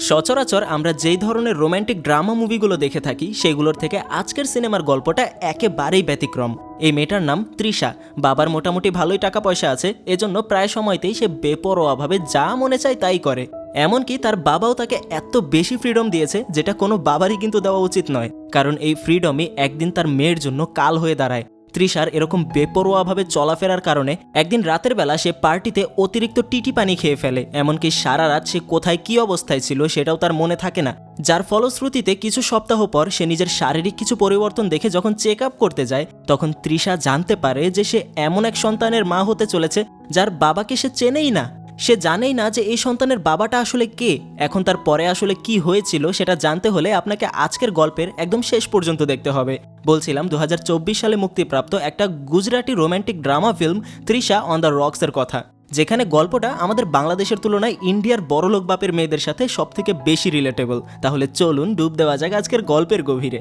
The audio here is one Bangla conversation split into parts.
সচরাচর আমরা যেই ধরনের রোম্যান্টিক ড্রামা মুভিগুলো দেখে থাকি, সেগুলোর থেকে আজকের সিনেমার গল্পটা একেবারেই ব্যতিক্রম। এই মেয়েটার নাম তৃষা। বাবার মোটামুটি ভালোই টাকা পয়সা আছে, এজন্য প্রায় সময়তেই সে বেপরোয়াভাবে যা মনে চায় তাই করে। এমনকি তার বাবাও তাকে এত বেশি ফ্রিডম দিয়েছে, যেটা কোনো বাবারই কিন্তু দেওয়া উচিত নয়। কারণ এই ফ্রিডমই একদিন তার মেয়ের জন্য কাল হয়ে দাঁড়ায়। তৃষার এরকম বেপরোয়াভাবে চলাফেরার কারণে একদিন রাতের বেলা সে পার্টিতে অতিরিক্ত টিটি পানি খেয়ে ফেলে। এমনকি সারা রাত সে কোথায় কি অবস্থায় ছিল সেটাও তার মনে থাকে না। যার ফলশ্রুতিতে কিছু সপ্তাহ পর সে নিজের শারীরিক কিছু পরিবর্তন দেখে যখন চেক আপ করতে যায়, তখন তৃষা জানতে পারে যে সে এমন এক সন্তানের মা হতে চলেছে যার বাবাকে সে চেনেই না। সে জানেই না যে এই সন্তানের বাবাটা আসলে কে। এখন তার পরে আসলে কি হয়েছিল সেটা জানতে হলে আপনাকে আজকের গল্পের একদম শেষ পর্যন্ত দেখতে হবে। বলছিলাম দু হাজার চব্বিশ সালে মুক্তিপ্রাপ্ত একটা Gujarati romantic drama film Trisha on the রক্সের কথা, যেখানে গল্পটা আমাদের বাংলাদেশের তুলনায় ইন্ডিয়ার বড়লোক বাপের মেয়েদের সাথে সবথেকে বেশি রিলেটেবল তাহলে চলুন ডুব দেওয়া যাক আজকের গল্পের গভীরে।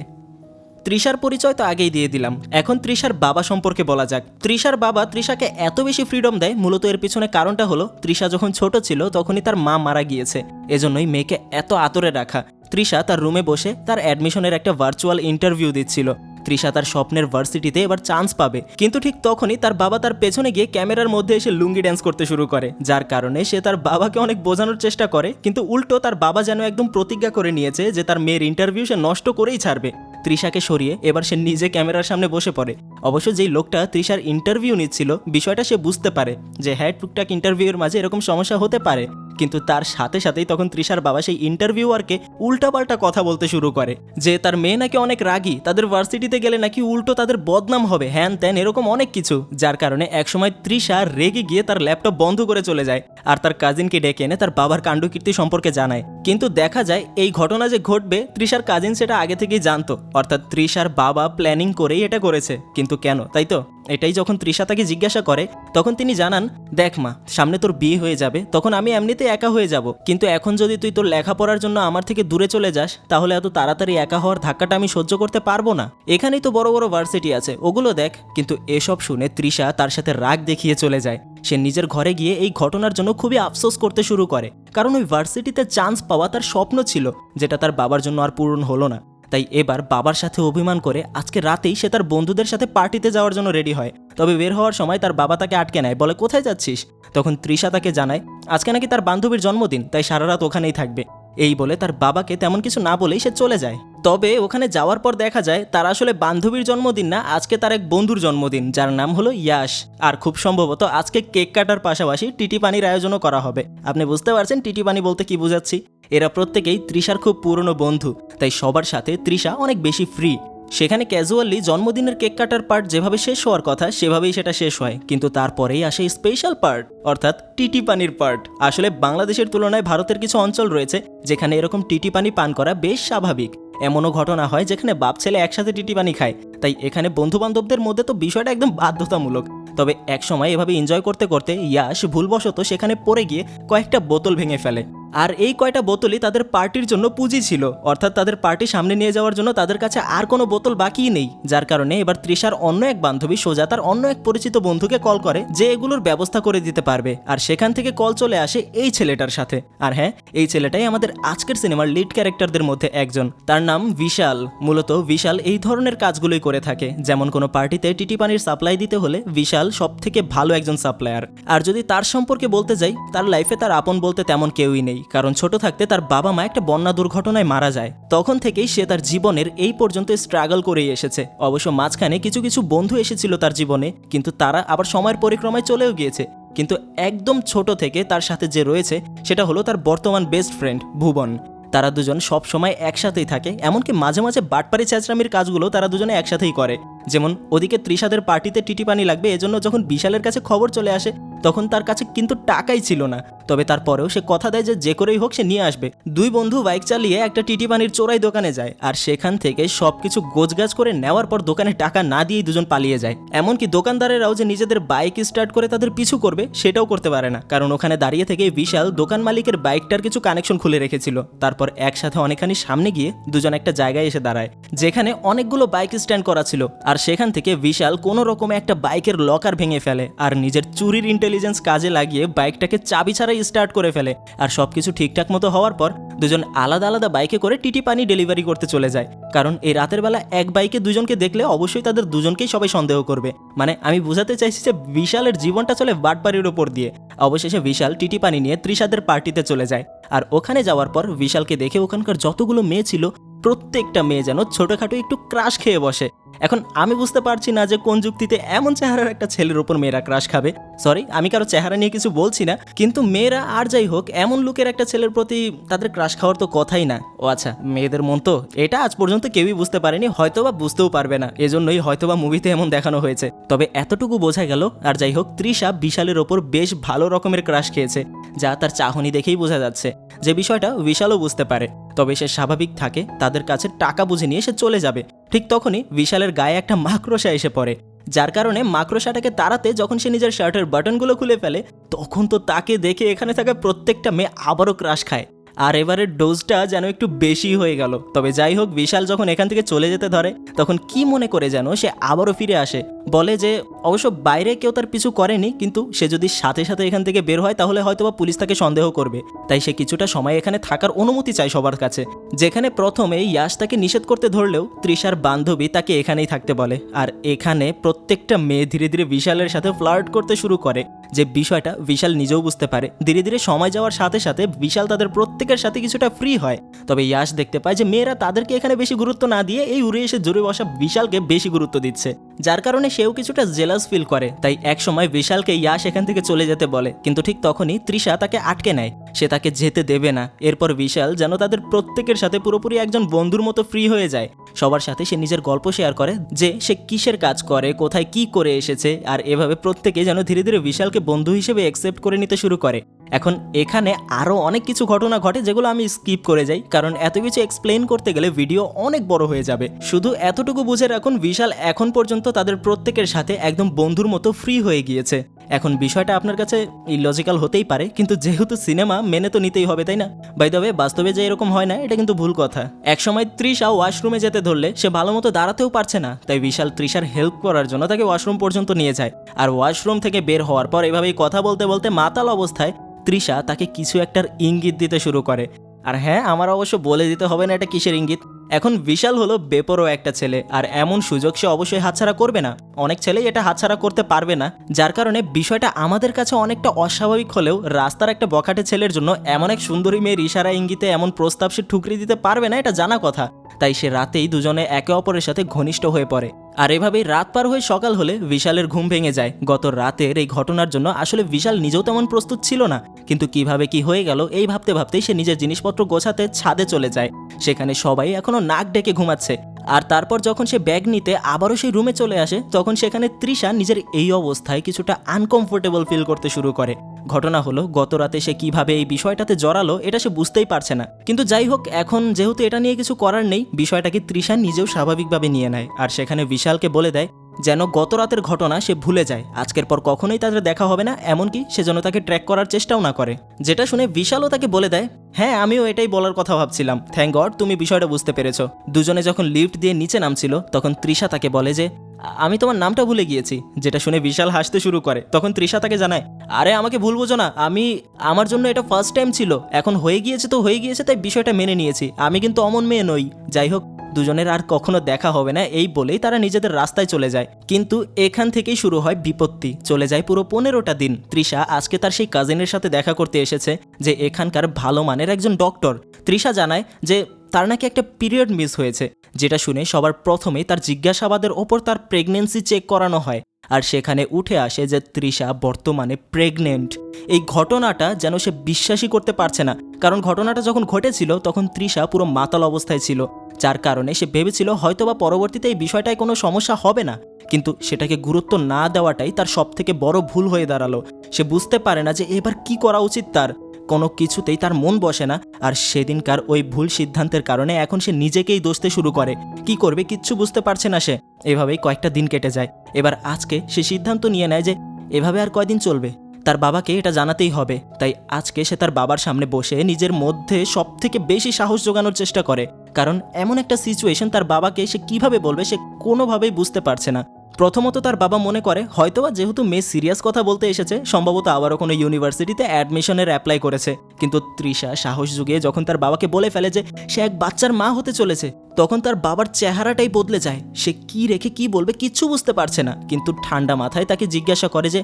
তৃষার পরিচয় তো আগেই দিয়ে দিলাম। এখন তৃষার বাবা সম্পর্কে বলা যাক। তৃষার বাবা তৃষাকে এত বেশি ফ্রিডম দেয়, মূলত এর পিছনে কারণটা হলো, তৃষা যখন ছোট ছিল, তখনই তার মা মারা গিয়েছে। এজন্যই মেয়েকে এত আতরে রাখা। তৃষা তার রুমে বসে তার অ্যাডমিশনের একটা ভার্চুয়াল ইন্টারভিউ দিচ্ছিল। তৃষা তার স্বপ্নের ভার্সিটিতে এবার চান্স পাবে। কিন্তু ঠিক তখনই তার বাবা তার পেছনে গিয়ে ক্যামেরার মধ্যে এসে লুঙ্গি ড্যান্স করতে শুরু করে, যার কারণে সে তার বাবাকে অনেক বোঝানোর চেষ্টা করে, কিন্তু উল্টো তার বাবা যেন একদম প্রতিজ্ঞা করে নিয়েছে যে তার মেয়ের ইন্টারভিউ সে নষ্ট করেই ছাড়বে। তৃষাকে সরিয়ে এবার সে নিজে ক্যামেরার সামনে বসে পড়ে। অবশ্য যেই লোকটা তৃষার ইন্টারভিউ নিচ্ছিল, বিষয়টা সে বুঝতে পারে যে হ্যাঁ টুকটাক ইন্টারভিউয়ের মাঝে এরকম সমস্যা হতে পারে। কিন্তু তার সাথে সাথেই তখন তৃষার বাবা সেই ইন্টারভিউয়ারকে উল্টাপাল্টা কথা বলতে শুরু করে, যে তার মেয়ে নাকি অনেক রাগী, তাদের ভার্সিটিতে গেলে নাকি উল্টো তাদের বদনাম হবে, হ্যান ত্যান, এরকম অনেক কিছু। যার কারণে একসময় তৃষা রেগে গিয়ে তার ল্যাপটপ বন্ধ করে চলে যায় আর তার কাজিনকে ডেকে এনে তার বাবার কাণ্ডকীর্তি সম্পর্কে জানায়। কিন্তু দেখা যায়, এই ঘটনা যে ঘটবে, তৃষার কাজিন সেটা আগে থেকেই জানতো। অর্থাৎ তৃষার বাবা প্ল্যানিং করেই এটা করেছে। কিন্তু কেন, তাই তো? এটাই যখন তৃষা তাকে জিজ্ঞাসা করে, তখন তিনি জানান, দেখ মা, সামনে তোর বিয়ে হয়ে যাবে, তখন আমি এমনিতে একা হয়ে যাব। কিন্তু এখন যদি তুই তোর লেখাপড়ার জন্য আমার থেকে দূরে চলে যাস, তাহলে এত তাড়াতাড়ি একা হওয়ার ধাক্কাটা আমি সহ্য করতে পারব না। এখানেই তো বড় বড় ভার্সিটি আছে, ওগুলো দেখ। কিন্তু এসব শুনে তৃষা তার সাথে রাগ দেখিয়ে চলে যায়। সে নিজের ঘরে গিয়ে এই ঘটনার জন্য খুবই আফসোস করতে শুরু করে। কারণ ওই ভার্সিটিতে চান্স পাওয়া তার স্বপ্ন ছিল, যেটা তার বাবার জন্য আর পূরণ হলো না। তাই এবার বাবার সাথে অভিমান করে আজকে রাতেই সে তার বন্ধুদের সাথে পার্টিতে যাওয়ার জন্য রেডি হয়। তবে বের হওয়ার সময় তার বাবা তাকে আটকে নেয়, বলে, কোথায় যাচ্ছিস? তখন তৃষা তাকে জানায়, আজকে নাকি তার বান্ধবীর জন্মদিন, তাই সারা রাত ওখানেই থাকবে। এই বলে তার বাবাকে তেমন কিছু না বলেই সে চলে যায়। তবে ওখানে যাওয়ার পর দেখা যায়, তার আসলে বান্ধবীর জন্মদিন না, আজকে তার এক বন্ধুর জন্মদিন, যার নাম হলো ইয়াশ। আর খুব সম্ভবত আজকে কেক কাটার পাশাপাশি টিটি পানির আয়োজনও করা হবে। আপনি বুঝতে পারছেন টিটি পানি বলতে কি বুঝাচ্ছি? এরা প্রত্যেকেই তৃষার খুব পুরনো বন্ধু, তাই সবার সাথে তৃষা অনেক বেশি ফ্রি সেখানে ক্যাজুয়ালি জন্মদিনের কেক কাটার পার্ট যেভাবে শেষ হওয়ার কথা, সেভাবেই সেটা শেষ হয়। কিন্তু তারপরেই আসে স্পেশাল পার্ট অর্থাৎ টিটি পানির পার্ট আসলে বাংলাদেশের তুলনায় ভারতের কিছু অঞ্চল রয়েছে যেখানে এরকম টিটি পানি পান করা বেশ স্বাভাবিক। এমনও ঘটনা হয় যেখানে বাপ ছেলে একসাথে টিটি পানি খায়। তাই এখানে বন্ধু বান্ধবদের মধ্যে তো বিষয়টা একদম বাধ্যতামূলক। তবে একসময় এভাবে এনজয় করতে করতে ইয়াস ভুলবশত সেখানে পড়ে গিয়ে কয়েকটা বোতল ভেঙে ফেলে। আর এই কয়টা বোতলই তাদের পার্টির জন্য পুঁজি ছিল। অর্থাৎ তাদের পার্টি সামনে নিয়ে যাওয়ার জন্য তাদের কাছে আর কোনো বোতল বাকিই নেই, যার কারণে এবার তৃষার অন্য এক বান্ধবী সোজা তার অন্য এক পরিচিত বন্ধুকে কল করে যে এগুলোর ব্যবস্থা করে দিতে পারবে। আর সেখান থেকে কল চলে আসে এই ছেলেটার সাথে। আর হ্যাঁ এই ছেলেটাই আমাদের আজকের সিনেমার লিড ক্যারেক্টারদের মধ্যে একজন। তার নাম বিশাল। মূলত বিশাল এই ধরনের কাজগুলোই করে থাকে। যেমন কোনো পার্টিতে টিটি পানির সাপ্লাই দিতে হলে বিশাল সব থেকে ভালো একজন সাপ্লায়ার আর যদি তার সম্পর্কে বলতে যাই, তার লাইফে তার আপন বলতে তেমন কেউই নেই। কারণ ছোট থাকতে তার বাবা মা একটা বন্যা দুর্ঘটনায় মারা যায়। তখন থেকেই সে তার জীবনের এই পর্যন্ত স্ট্রাগল করেই এসেছে। অবশ্য মাঝখানে কিছু কিছু বন্ধু এসেছিল তার জীবনে, কিন্তু তারা আবার সময়ের পরিক্রমায় চলেও গিয়েছে। কিন্তু একদম ছোট থেকে তার সাথে যে রয়েছে, সেটা হলো তার বর্তমান বেস্ট ফ্রেন্ড ভুবন। তারা দুজন সব সময় একসাথেই থাকে, এমনকি মাঝে মাঝে বাটপাড়ি চেঁচড়ামির কাজগুলো তারা দুজনে একসাথেই করে। যেমন, ওদিকে ত্রিশাদের পার্টিতে টিটি পানি লাগবে, এজন্য যখন বিশালের কাছে খবর চলে আসে, তখন তার কাছে কিন্তু টাকাই ছিল না। তবে তারপরেও সে কথা দেয় যে যে করেই হোক সে নিয়ে আসবে। দুই বন্ধু বাইক চালিয়ে একটা টিটি পানির চোরাই দোকানে যায় আর সেখান থেকে সব কিছু গোছগাছ করে নেওয়ার পর দোকানে টাকা না দিয়েই দুজন পালিয়ে যায়। এমনকি দোকানদারেরাও যে নিজেদের বাইক স্টার্ট করে তাদের পিছু করবে সেটাও করতে পারে না। কারণ ওখানে দাঁড়িয়ে থেকে বিশাল দোকান মালিকের বাইকটার কিছু কানেকশন খুলে রেখেছিল। তারপর একসাথে অনেকখানি সামনে গিয়ে দুজন একটা জায়গায় এসে দাঁড়ায়, যেখানে অনেকগুলো বাইক স্ট্যান্ড করা ছিল। আর সেখান থেকে বিশাল কোনো রকমে একটা বাইকের লকার ভেঙে ফেলে। আর নিজের চুরির ইন্টেলিজেন্স কাজে লাগিয়ে বাইকটাকে চাবি ছাড়াই স্টার্ট করে ফেলে। আর সব কিছু ঠিকঠাক মতো হওয়ার পর দুজন আলাদা আলাদা বাইকে করে টিটি পানি ডেলিভারি করতে চলে যায়। কারণ এই রাতের বেলা এক বাইকে দুজনকে দেখলে অবশ্যই তাদের দুজনকেই সবাই সন্দেহ করবে। মানে আমি বোঝাতে চাইছি যে বিশালের জীবনটা চলে বাটপাড়ির ওপর দিয়ে। অবশেষে বিশাল টিটি পানি নিয়ে ত্রিশাদের পার্টিতে চলে যায়। আর ওখানে যাওয়ার পর বিশালকে দেখে ওখানকার যতগুলো মেয়ে ছিল, প্রত্যেকটা মেয়ে যেন ছোটোখাটো একটু ক্রাশ খেয়ে বসে। এখন আমি বুঝতে পারছি না যে কোন যুক্তিতে এমন চেহারার একটা ছেলের ওপর মেয়েরা ক্রাশ খাবে। সরি আমি কারও চেহারা নিয়ে কিছু বলছি না, কিন্তু মেয়েরা আর যাই হোক, এমন লোকের একটা ছেলের প্রতি তাদের ক্রাশ খাওয়ার তো কথাই না। ও আচ্ছা মেয়েদের মন তো, এটা আজ পর্যন্ত কেউই বুঝতে পারেনি, হয়তোবা বুঝতেও পারবে না। এজন্যই হয়তোবা মুভিতে এমন দেখানো হয়েছে। তবে এতটুকু বোঝা গেল, আর যাই হোক, তৃষা বিশালের ওপর বেশ ভালো রকমের ক্রাশ খেয়েছে, যা তার চাহনি দেখেই বোঝা যাচ্ছে। যে বিষয়টা, বিশালও বুঝতে পারে। তবে সে স্বাভাবিক থাকে, তাদের কাছে টাকা বুঝে নিয়ে সে চলে যাবে। ঠিক তখনই বিশালের গায়ে একটা মাকড়সা এসে পড়ে। যার কারণে মাকড়সাটাকে তাড়াতে যখন সে নিজের শার্টের বাটনগুলো খুলে ফেলে, তখন তো তাকে দেখে এখানে থাকা প্রত্যেকটা মেয়ে আবারও ক্রাশ খায়। আর এবারের ডোজটা যেন একটু বেশি হয়ে গেল। তবে যাই হোক, বিশাল যখন এখান থেকে চলে যেতে ধরে, তখন কি মনে করে যেন সে আবারও ফিরে আসে? বলে যে, অবশ্য বাইরে কেউ তার পিছু করেনি, কিন্তু সে যদি সাথে সাথে এখান থেকে বের হয়, তাহলে হয়তোবা পুলিশ তাকে সন্দেহ করবে। তাই সে কিছুটা সময় এখানে থাকার অনুমতি চায় সবার কাছে। যেখানে প্রথমে ইয়াশ তাকে নিষেধ করতে ধরলেও, তৃষার বান্ধবী তাকে এখানেই থাকতে বলে। আর এখানে প্রত্যেকটা মেয়ে ধীরে ধীরে বিশালের সাথে ফ্লার্ট করতে শুরু করে। যে বিষয়টা বিশাল নিজেও বুঝতে পারে। ধীরে ধীরে সময় যাওয়ার সাথে সাথে বিশাল তাদের প্রত্যেকের সাথে কিছুটা ফ্রি হয়। তবে ইয়াশ দেখতে পায় যে মেয়েরা তাদেরকে এখানে বেশি গুরুত্ব না দিয়ে এই উড়ে এসে জোরে বসা বিশালকে বেশি গুরুত্ব দিচ্ছে। যার কারণে সেও কিছুটা জেলাস ফিল করে। তাই এক সময় বিশালকে ইয়াশ এখান থেকে চলে যেতে বলে। কিন্তু ঠিক তখনই তৃষা তাকে আটকে নেয়। সে তাকে যেতে দেবে না। এরপর বিশাল যেন তাদের প্রত্যেকের সাথে পুরোপুরি একজন বন্ধুর মতো ফ্রি হয়ে যায়। সবার সাথে সে নিজের গল্প শেয়ার করে যে সে কিসের কাজ করে, কোথায় কি করে এসেছে, আর এভাবে প্রত্যেকে যেন ধীরে ধীরে বিশালকে বন্ধু হিসেবে অ্যাকসেপ্ট করে নিতে শুরু করে। এখন এখানে আরও অনেক কিছু ঘটনা ঘটে যেগুলো আমি স্কিপ করে যাই, কারণ এত কিছু এক্সপ্লেন করতে গেলে ভিডিও অনেক বড় হয়ে যাবে। শুধু এতটুকু বুঝে রাখুন বিশাল এখন পর্যন্ত তাদের প্রত্যেকের সাথে একদম বন্ধুর মতো ফ্রি হয়ে গিয়েছে। এখন বিষয়টা আপনার কাছে ইলজিক্যাল হতেই পারে, কিন্তু যেহেতু সিনেমা মেনে তো নিতেই হবে, তাই না? বাই তবে বাস্তবে যে এরকম হয় না, এটা কিন্তু ভুল কথা। একসময় তৃষা ওয়াশরুমে যেতে ধরলে, সে ভালো মতো দাঁড়াতেও পারছে না। তাই বিশাল তৃষার হেল্প করার জন্য তাকে ওয়াশরুম পর্যন্ত নিয়ে যায়। আর ওয়াশরুম থেকে বের হওয়ার পর এভাবেই কথা বলতে বলতে মাতাল অবস্থায় তৃষা তাকে কিছু একটার ইঙ্গিত দিতে শুরু করে। আর হ্যাঁ আমার অবশ্য বলে দিতে হবে না এটা কিসের ইঙ্গিত? এখন বিশাল হলো বেপরো একটা ছেলে, আর এমন সুযোগ সে অবশ্যই হাতছাড়া করবে না। অনেক ছেলেই এটা হাতছাড়া করতে পারবে না, যার কারণে বিষয়টা আমাদের কাছে অনেকটা অস্বাভাবিক হলেও রাস্তার একটা বখাটে ছেলের জন্য এমন এক সুন্দরী মেয়ের ইশারা ইঙ্গিতে এমন প্রস্তাব সে ঠুকরি দিতে পারবে না, এটা জানা কথা। তাই সে রাতেই দুজনে একে অপরের সাথে ঘনিষ্ঠ হয়ে পড়ে। আর এভাবেই রাত পার হয়ে সকাল হলে বিশালের ঘুম ভেঙে যায়। গত রাতের এই ঘটনার জন্য আসলে বিশাল নিজেও তেমন প্রস্তুত ছিল না। কিন্তু কীভাবে কি হয়ে গেল, এই ভাবতে ভাবতেই সে নিজের জিনিসপত্র গোছাতে ছাদে চলে যায়। সেখানে সবাই এখনও নাক ডেকে ঘুমাচ্ছে। আর তারপর যখন সে ব্যাগ নিতে আবারও সেই রুমে চলে আসে, তখন সেখানে তৃষা নিজের এই অবস্থায় কিছুটা আনকমফোর্টেবল ফিল করতে শুরু করে। ঘটনা হলো গত রাতে সে কীভাবে এই বিষয়টাতে জড়ালো, এটা সে বুঝতেই পারছে না। কিন্তু যাই হোক, এখন যেহেতু এটা নিয়ে কিছু করার নেই, বিষয়টাকে তৃষা নিজেও স্বাভাবিকভাবে নিয়ে নেয়। আর সেখানে বিশালকে বলে দেয় যেন গত রাতের ঘটনা সে ভুলে যায়। আজকের পর কখনোই তাদের দেখা হবে না, এমনকি সে যেন তাকে ট্র্যাক করার চেষ্টাও না করে। যেটা শুনে বিশালও তাকে বলে দেয় হ্যাঁ আমিও এটাই বলার কথা ভাবছিলাম। থ্যাংক গড তুমি বিষয়টা বুঝতে পেরেছ। দুজনে যখন লিফট দিয়ে নিচে নামছিল, তখন তৃষা তাকে বলে যে আমি তোমার নামটা ভুলে গিয়েছি, যেটা শুনে বিশাল হাসতে শুরু করে। তখন তৃষা তাকে জানায়, আরে, আমাকে ভুল বোঝো না, আমি, আমার জন্য এটা ফার্স্ট টাইম ছিল। এখন হয়ে গিয়েছে তো হয়ে গিয়েছে, তাই বিষয়টা মেনে নিয়েছি। আমি কিন্তু অমন মেয়ে নই। যাই হোক, দুজনের আর কখনো দেখা হবে না, এই বলেই তারা নিজেদের রাস্তায় চলে যায়। কিন্তু এখান থেকেই শুরু হয় বিপত্তি। চলে যায় পুরো পনেরোটা দিন। তৃষা আজকে তার সেই কাজিনের সাথে দেখা করতে এসেছে, যে এখানকার ভালো মানের একজন ডক্টর তৃষা জানায় যে তার নাকি একটা পিরিয়ড মিস হয়েছে, যেটা শুনে সবার প্রথমেই তার জিজ্ঞাসাবাদের ওপর তার প্রেগনেন্সি চেক করানো হয় আর সেখানে উঠে আসে যে তৃষা বর্তমানে প্রেগনেন্ট। এই ঘটনাটা যেন সে বিশ্বাসই করতে পারছে না, কারণ ঘটনাটা যখন ঘটেছিল তখন তৃষা পুরো মাতাল অবস্থায় ছিল, যার কারণে সে ভেবেছিল হয়তোবা পরবর্তীতে এই বিষয়টায় কোনো সমস্যা হবে না, কিন্তু সেটাকে গুরুত্ব না দেওয়াটাই তার সবথেকে বড় ভুল হয়ে দাঁড়াল। সে বুঝতে পারে না যে এবার কি করা উচিত তার। কোনো কিছুতেই তার মন বসে না, আর সেদিনকার ওই ভুল সিদ্ধান্তের কারণে এখন সে নিজেকেই দোষতে শুরু করে। কি করবে কিচ্ছু বুঝতে পারছে না সে। এভাবেই কয়েকটা দিন কেটে যায়। এবার আজকে সে সিদ্ধান্ত নিয়ে নেয় যে, এভাবে আর কয়দিন চলবে? তার বাবাকে এটা জানাতেই হবে। তাই আজকে সে তার বাবার সামনে বসে নিজের মধ্যে সব থেকে বেশি সাহস জোগানোর চেষ্টা করে। কারণ এমন একটা সিচুয়েশন তার বাবাকে সে কীভাবে বলবে সে কোনোভাবেই বুঝতে পারছে না। প্রথমত তার বাবা মনে করে, হয়তোবা যেহেতু মেয়ে সিরিয়াস কথা বলতে এসেছে, সম্ভবত আবারও কোনো ইউনিভার্সিটিতে অ্যাডমিশনের অ্যাপ্লাই করেছে। কিন্তু তৃষা সাহস জুগিয়ে যখন তার বাবাকে বলে ফেলে যে সে এক বাচ্চার মা হতে চলেছে, তখন তার বাবার চেহারাটাই বদলে যায়। সে কি রেখে কি বলবে কিচ্ছু বুঝতে পারছে না, কিন্তু ঠান্ডা মাথায় তাকে জিজ্ঞাসা করে যে,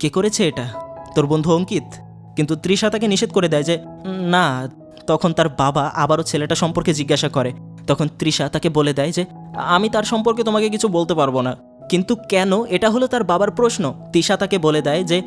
কে করেছে এটা? তোর বন্ধু অঙ্কিত? কিন্তু তৃষা তাকে নিষেধ করে দেয় যে, না। তখন তার বাবা আবারও ছেলেটা সম্পর্কে জিজ্ঞাসা করে। তখন তৃষা তাকে বলে দেয় যে, আমি তার সম্পর্কে তোমাকে কিছু বলতে পারব না। কিন্তু কেন? এটা হলো তার বাবার প্রশ্ন। তিশা তাকে বলে দেয় যে,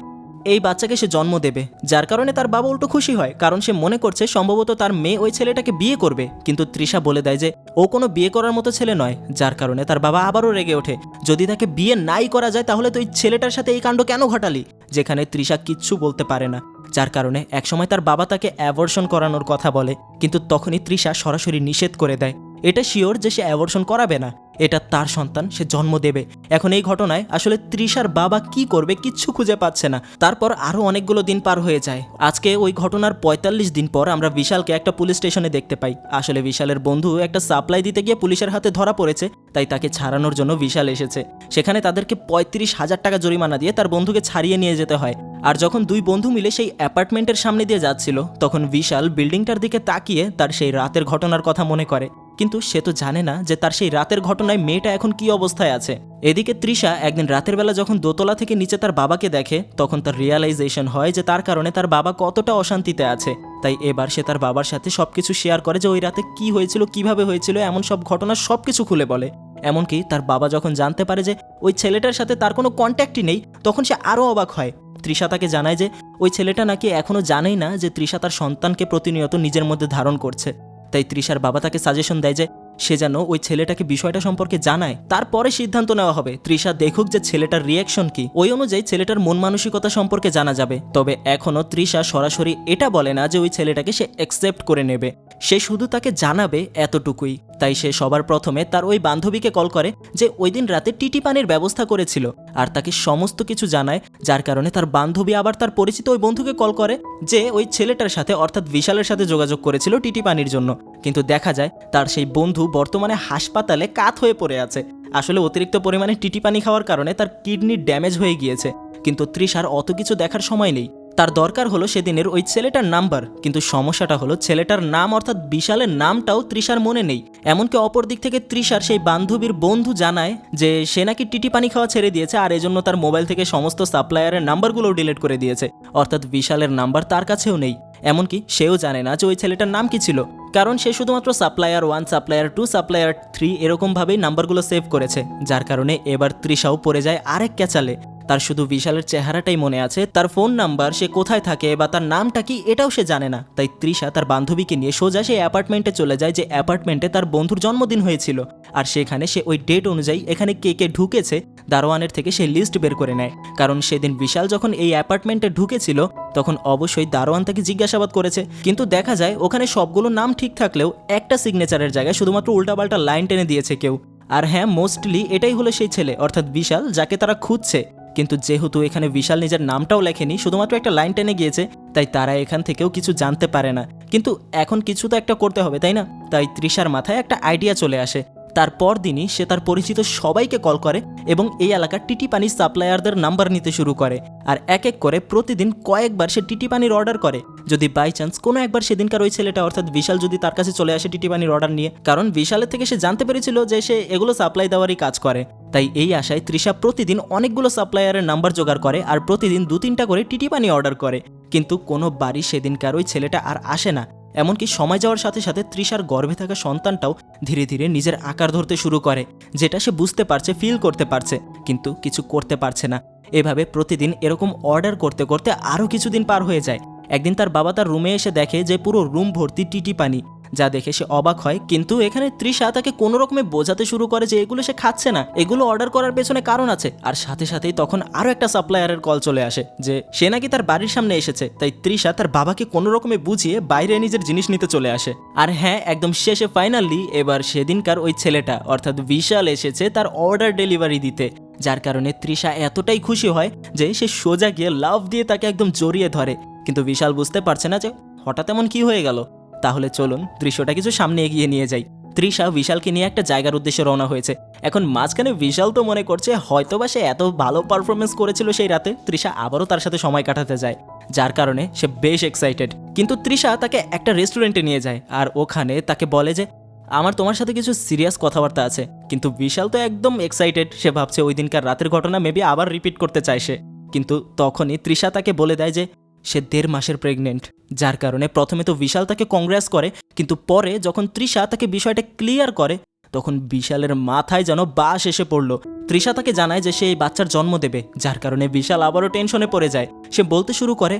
এই বাচ্চাকে সে জন্ম দেবে, যার কারণে তার বাবা উল্টো খুশি হয়, কারণ সে মনে করছে সম্ভবত তার মেয়ে ওই ছেলেটাকে বিয়ে করবে। কিন্তু তৃষা বলে দেয় যে, ও কোনো বিয়ে করার মতো ছেলে নয়, যার কারণে তার বাবা আবারও রেগে ওঠে। যদি তাকে বিয়ে নাই করা যায়, তাহলে তুই ছেলেটার সাথে এই কাণ্ড কেন ঘটালি? যেখানে তৃষা কিচ্ছু বলতে পারে না, যার কারণে একসময় তার বাবা তাকে অ্যাবর্শন করানোর কথা বলে, কিন্তু তখনই তৃষা সরাসরি নিষেধ করে দেয়। এটা শিওর যে সে অ্যাবর্শন করাবে না। এটা তার সন্তান, সে জন্ম দেবে। এখন এই ঘটনায় আসলে তৃষার বাবা কি করবে কিচ্ছু খুঁজে পাচ্ছে না। তারপর আরও অনেকগুলো দিন পার হয়ে যায়। আজকে ওই ঘটনার পঁয়তাল্লিশ দিন পর আমরা বিশালকে একটা পুলিশ স্টেশনে দেখতে পাই। আসলে বিশালের বন্ধু একটা সাপ্লাই দিতে গিয়ে পুলিশের হাতে ধরা পড়েছে, তাই তাকে ছাড়ানোর জন্য বিশাল এসেছে। সেখানে তাদেরকে পঁয়ত্রিশ হাজার টাকা জরিমানা দিয়ে তার বন্ধুকে ছাড়িয়ে নিয়ে যেতে হয়। আর যখন দুই বন্ধু মিলে সেই অ্যাপার্টমেন্টের সামনে দিয়ে যাচ্ছিল, তখন বিশাল বিল্ডিংটার দিকে তাকিয়ে তার সেই রাতের ঘটনার কথা মনে করে। কিন্তু সে তো জানে না যে তার সেই রাতের ঘটনায় মেয়েটা এখন কি অবস্থায় আছে। এদিকে তৃষা একদিন রাতের বেলা যখন দোতলা থেকে নিচে তার বাবাকে দেখে, তখন তার রিয়ালাইজেশন হয় যে তার কারণে তার বাবা কতটা অশান্তিতে আছে। তাই এবার সে তার বাবার সাথে সবকিছু শেয়ার করে যে ওই রাতে কি হয়েছিল, কীভাবে হয়েছিল, এমন সব ঘটনা সবকিছু খুলে বলে। এমনকি তার বাবা যখন জানতে পারে যে ওই ছেলেটার সাথে তার কোনো কন্ট্যাক্টই নেই, তখন সে আরও অবাক হয়। তৃষা তাকে জানায় যে ওই ছেলেটা নাকি এখনও জানেই না যে তৃষা তার সন্তানকে প্রতিনিয়ত নিজের মধ্যে ধারণ করছে। তাই তৃষার বাবা তাকে সাজেশন দেয় যে সে যেন ওই ছেলেটাকে বিষয়টা সম্পর্কে জানায়। তারপরে সিদ্ধান্ত নেওয়া হবে। তৃষা দেখুক যে ছেলেটার রিয়াকশন কি। ওই অনুযায়ী ছেলেটার মন মানসিকতা সম্পর্কে জানা যাবে। তবে এখনও তৃষা সরাসরি এটা বলে না যে ওই ছেলেটাকে সে অ্যাকসেপ্ট করে নেবে। সে শুধু তাকে জানাবে এতটুকুই। তাই সে সবার প্রথমে তার ওই বান্ধবীকে কল করে যে ওই দিন রাতে টিটি পানির ব্যবস্থা করেছিল আর তাকে সমস্ত কিছু জানায়, যার কারণে তার বান্ধবী আবার তার পরিচিত ওই বন্ধুকে কল করে যে ওই ছেলেটার সাথে, অর্থাৎ বিশালের সাথে যোগাযোগ করেছিল টিটি পানির জন্য। কিন্তু দেখা যায় তার সেই বন্ধু বর্তমানে হাসপাতালে কাত হয়ে পড়ে আছে। আসলে অতিরিক্ত পরিমাণে টিটি পানি খাওয়ার কারণে তার কিডনি ড্যামেজ হয়ে গিয়েছে। কিন্তু তৃষার অত কিছু দেখার সময় নেই। তার দরকার হলো সেদিনের ওই ছেলেটার নাম্বার, কিন্তু সমস্যাটা হলো ছেলেটার নাম অর্থাৎ বিশালের নামটাও তৃষার মনে নেই। এমনকি অপর দিক থেকে তৃষার সেই বান্ধবীর বন্ধু জানায় যে, সে নাকি টিটি পানি খাওয়া ছেড়ে দিয়েছে আর এজন্য তার মোবাইল থেকে সমস্ত সাপ্লায়ারের নাম্বারগুলো ডিলিট করে দিয়েছে। অর্থাৎ বিশালের নাম্বার তার কাছেও নেই। এমনকি সেও জানে না যে ওই ছেলেটার নাম কি ছিল। কারণ সে শুধুমাত্র supplier one, supplier two, supplier three এরকমভাবেই নাম্বারগুলো সেভ করেছে। যার কারণে এবার তৃষাও পড়ে যায় আরেক ক্যাচালে। তার শুধু বিশালের চেহারাটাই মনে আছে, তার ফোন নাম্বার, সে কোথায় থাকে বা তার নামটা কি এটাও সে জানে না। তাই তৃষা তার বান্ধবীকে নিয়ে সোজা সেই অ্যাপার্টমেন্টে চলে যায়, যে অ্যাপার্টমেন্টে তার বন্ধুর জন্মদিন হয়েছিল। আর সেখানে সে ওই ডেট অনুযায়ী এখানে কে কে ঢুকেছে, দারোয়ানের থেকে সে লিস্ট বের করে নেয়। কারণ সেদিন বিশাল যখন এই অ্যাপার্টমেন্টে ঢুকেছিল, তখন অবশ্যই দারোয়ান তাকে জিজ্ঞাসাবাদ করেছে। কিন্তু দেখা যায়, ওখানে সবগুলো নাম ঠিক থাকলেও একটা সিগনেচারের জায়গায় শুধুমাত্র উল্টাপাল্টা লাইন টেনে দিয়েছে কেউ। আর হ্যাঁ মোস্টলি এটাই হলো সেই ছেলে, অর্থাৎ বিশাল, যাকে তারা খুঁজছে। কিন্তু যেহেতু এখানে বিশাল নিজের নামটাও লেখেনি, শুধুমাত্র একটা লাইন টেনে গিয়েছে, তাই তারা এখান থেকেও কিছু জানতে পারে না। কিন্তু এখন কিছু তো একটা করতে হবে, তাই না? তাই তৃষার মাথায় একটা আইডিয়া চলে আসে। তারপর দিনই সে তার পরিচিত সবাইকে কল করে এবং এই এলাকার টিটি পানি সাপ্লায়ারদের নাম্বার নিতে শুরু করে। আর এক এক করে প্রতিদিন কয়েকবার সে টিটি পানির অর্ডার করে। যদি বাই চান্স কোনো একবার সেদিনকার ওই ছেলেটা, অর্থাৎ বিশাল যদি তার কাছে চলে আসে টিটি পানির অর্ডার নিয়ে, কারণ বিশালের থেকে সে জানতে পেরেছিল যে সে এগুলো সাপ্লাই দেওয়ারই কাজ করে। তাই এই আশায় তৃষা প্রতিদিন অনেকগুলো সাপ্লায়ারের নাম্বার জোগাড় করে আর প্রতিদিন দু তিনটা করে টিটি পানি অর্ডার করে। কিন্তু কোনো বাড়ি সেদিনকার ওই ছেলেটা আর আসে না। এমনকি সময় যাওয়ার সাথে সাথে তৃষার গর্ভে থাকা সন্তানটাও ধীরে ধীরে নিজের আকার ধরতে শুরু করে, যেটা সে বুঝতে পারছে ফিল করতে পারছে, কিন্তু কিছু করতে পারছে না। এভাবে প্রতিদিন এরকম অর্ডার করতে করতে আরও কিছুদিন পার হয়ে যায়। একদিন তার বাবা তার রুমে এসে দেখে যে পুরো রুম ভর্তি টিটি পানি। যা দেখে সে অবাক হয়, কিন্তু এখানে তৃষা তাকে কোনো রকমে বোঝাতে শুরু করে যে এগুলো সে খাচ্ছে না। এগুলো অর্ডার করার পেছনে কারণ আছে। আর সাথে সাথেই তখন আরও একটা সাপ্লায়ারের কল চলে আসে, যে সে নাকি তার বাড়ির সামনে এসেছে, তাই তৃষা তার বাবাকে কোনো রকমে বুঝিয়ে বাইরে নিজের জিনিস নিতে চলে আসে। আর হ্যাঁ একদম শেষে ফাইনালি এবার সেদিনকার ওই ছেলেটা, অর্থাৎ বিশাল এসেছে তার অর্ডার ডেলিভারি দিতে। যার কারণে তৃষা এতটাই খুশি হয় যে সে সোজা গিয়ে লাভ দিয়ে তাকে একদম জড়িয়ে ধরে। কিন্তু বিশাল বুঝতে পারছে না যে হঠাৎ এমন কি হয়ে গেল। তাহলে চলুন দৃশ্যটা কিছু সামনে এগিয়ে নিয়ে যাই। তৃষা বিশালকে নিয়ে একটা জায়গার উদ্দেশ্যে রওনা হয়েছে। এখন মাঝখানে বিশাল তো মনে করছে হয়তোবা সে এত ভালো পারফরমেন্স করেছিল সেই রাতে, তৃষা আবারও তার সাথে সময় কাটাতে যায়, যার কারণে সে বেশ এক্সাইটেড কিন্তু তৃষা তাকে একটা রেস্টুরেন্টে নিয়ে যায়, আর ওখানে তাকে বলে যে, আমার তোমার সাথে কিছু সিরিয়াস কথাবার্তা আছে। কিন্তু বিশাল তো একদম এক্সাইটেড সে ভাবছে ওই দিনকার রাতের ঘটনা মেবি আবার রিপিট করতে চায় সে। কিন্তু তখনই তৃষা তাকে বলে দেয় যে সে দেড় মাসের প্রেগনেন্ট যার কারণে প্রথমে তো বিশাল তাকে কংগ্রেস করে, কিন্তু পরে যখন তৃষা তাকে বিষয়টা ক্লিয়ার করে, তখন বিশালের মাথায় যেন বাস এসে পড়ল। তৃষা তাকে জানায় যে সে এই বাচ্চার জন্ম দেবে, যার কারণে বিশাল আবারও টেনশনে পড়ে যায়। সে বলতে শুরু করে